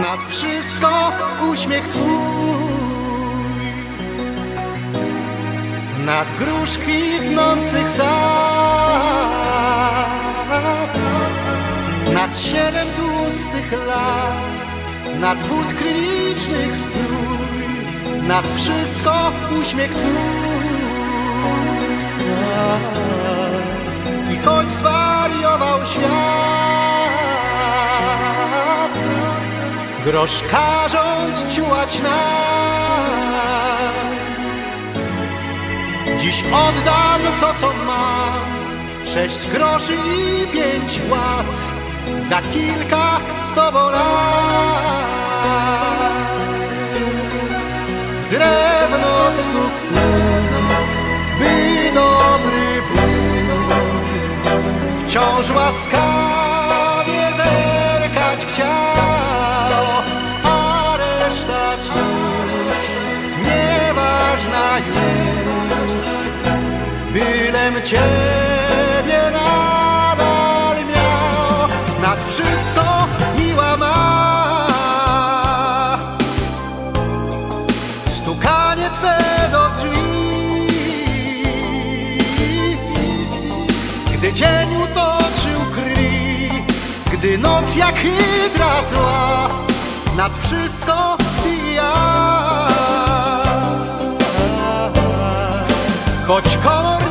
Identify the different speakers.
Speaker 1: Nad wszystko uśmiech Twój. Nad grusz kwitnących sad Nad siedem tłustych lat. Nad wód krynicznych strój. Nad wszystko uśmiech Twój. I choć zwariował Grosz każąc ciułać nam Dziś oddam to, co mam. Sześć groszy i pięć łat Za kilka z tobą lat. W drewno stóp By dobry Bóg Wciąż łaskawie Już Bylem Ciebie nadal miał. Nad wszystko miła ma. Stukanie Twe do drzwi. Gdy dzień utoczył krwi Gdy noc jak hydra zła Nad wszystko Хоч коло